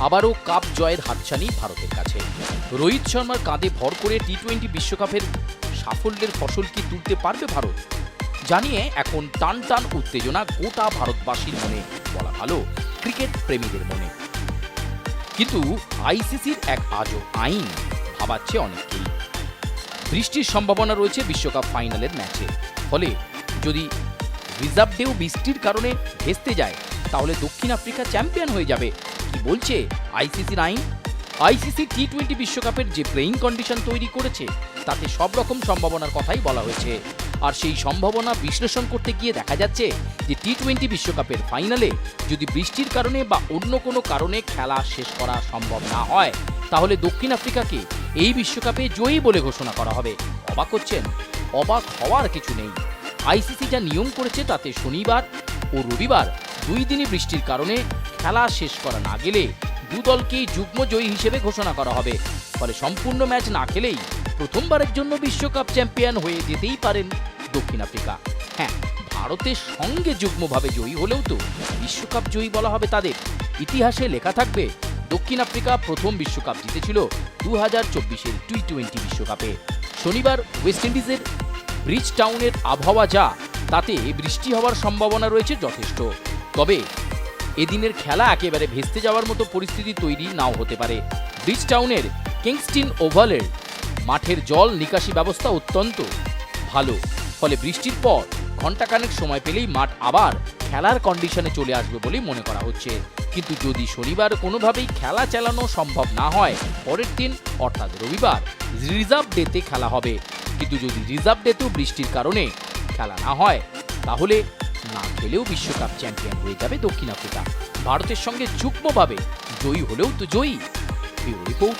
আবারও কাপ জয়ের হাতছানি ভারতের কাছে। রোহিত শর্মার কাঁধে ভর করে টি টোয়েন্টি বিশ্বকাপের সাফল্যের ফসল কি তুলতে পারবে ভারত? জানিয়ে এখন টান টান উত্তেজনা গোটা ভারতবাসীর মনে, বলা ভালো ক্রিকেট প্রেমীদের মনে। কিন্তু আইসিসির এক আজও আইন ভাবাচ্ছে অনেককেই। বৃষ্টির সম্ভাবনা রয়েছে বিশ্বকাপ ফাইনালের ম্যাচে। ফলে যদি রিজার্ভ ডেও বৃষ্টির কারণে ভেস্তে যায় তাহলে দক্ষিণ আফ্রিকা চ্যাম্পিয়ন হয়ে যাবে। কি বলছে আইসিসির আইন আইসিসি টি টোয়েন্টি বিশ্বকাপের যে প্লেইং কন্ডিশন তৈরি করেছে, তাতে সব রকম সম্ভাবনার কথাই বলা হয়েছে। আর সেই সম্ভাবনা বিশ্লেষণ করতে গিয়ে দেখা যাচ্ছে যে টি টোয়েন্টি বিশ্বকাপের ফাইনালে যদি বৃষ্টির কারণে বা অন্য কোনো কারণে খেলা শেষ করা সম্ভব না হয়, তাহলে দক্ষিণ আফ্রিকাকে এই বিশ্বকাপে জয়ী বলে ঘোষণা করা হবে। অবাক করছেন অবাক হওয়ার কিছু নেই। আইসিসি যা নিয়ম করেছে তাতে শনিবার ও রবিবার দুই দিনই বৃষ্টির কারণে খেলা শেষ করা না গেলে দু দলকেই যুগ্ম জয়ী হিসেবে ঘোষণা করা হবে। ফলে সম্পূর্ণ ম্যাচ না খেলেই প্রথমবারের জন্য বিশ্বকাপ চ্যাম্পিয়ন হয়ে যেতেই পারেন দক্ষিণ আফ্রিকা। হ্যাঁ ভারতের সঙ্গে যুগ্মভাবে জয়ী হলেও তো বিশ্বকাপ জয়ী বলা হবে তাদের। ইতিহাসে লেখা থাকবে, দক্ষিণ আফ্রিকা প্রথম বিশ্বকাপ জিতেছিল দু হাজার চব্বিশের টি টোয়েন্টি বিশ্বকাপে। শনিবার ওয়েস্ট ইন্ডিজের ব্রিজ টাউনের আবহাওয়া যা, তাতে বৃষ্টি হওয়ার সম্ভাবনা রয়েছে যথেষ্ট। তবে এদিনের খেলা একেবারে ভেস্তে যাওয়ার মতো পরিস্থিতি তৈরি নাও হতে পারে। ব্রিজ টাউনের কিংস্টিন ওভালের মাঠের জল নিকাশি ব্যবস্থা অত্যন্ত ভালো। ফলে বৃষ্টির পর ঘন্টাখানেক সময় পেলেই মাঠ আবার খেলার কন্ডিশনে চলে আসবে বলেই মনে করা হচ্ছে। কিন্তু যদি শনিবার কোনোভাবেই খেলা চালানো সম্ভব না হয়, পরের দিন অর্থাৎ রবিবার রিজার্ভ ডেতে খেলা হবে। কিন্তু যদি রিজার্ভ ডেতেও বৃষ্টির কারণে খেলা না হয়, তাহলে না খেলেও বিশ্বকাপ চ্যাম্পিয়ন হয়ে যাবে দক্ষিণ আফ্রিকা। ভারতের সঙ্গে যুগ্মভাবে জয়ী হলেও তো জয়ী। রিপোর্ট